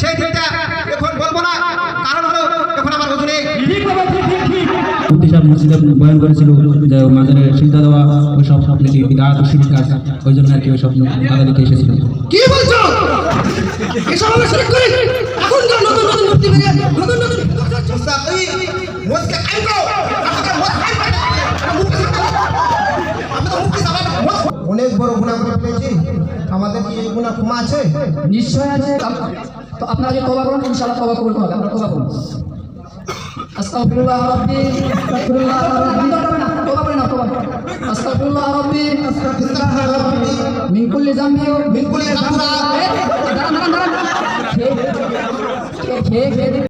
সেই দিনটা এখন বলব না কারণ হলো এখন আমার হুজুরে প্রতিশাব দেওয়া ওই সব ওই জন্য কি ওই বলছো? অনেক বড় গুণা আমাদের নিশ্চয় আছে। তো আপনারা যদি তবা করুন ইনশাআল্লাহ তবা কবুল হবে। আপনারা তবা করুন আস্তাগফিরুল্লাহ রাব্বি আস্তাগফিরুল্লাহ রাব্বি। তবা করেন তবা আস্তাগফিরুল্লাহ রাব্বি আস্তাগফিরুল্লাহ রাব্বি। মিন কুল্লি জামবি মিন কুল্লি জামবি। দাঁড়ান দাঁড়ান দাঁড়ান। খেয়ে খেয়ে।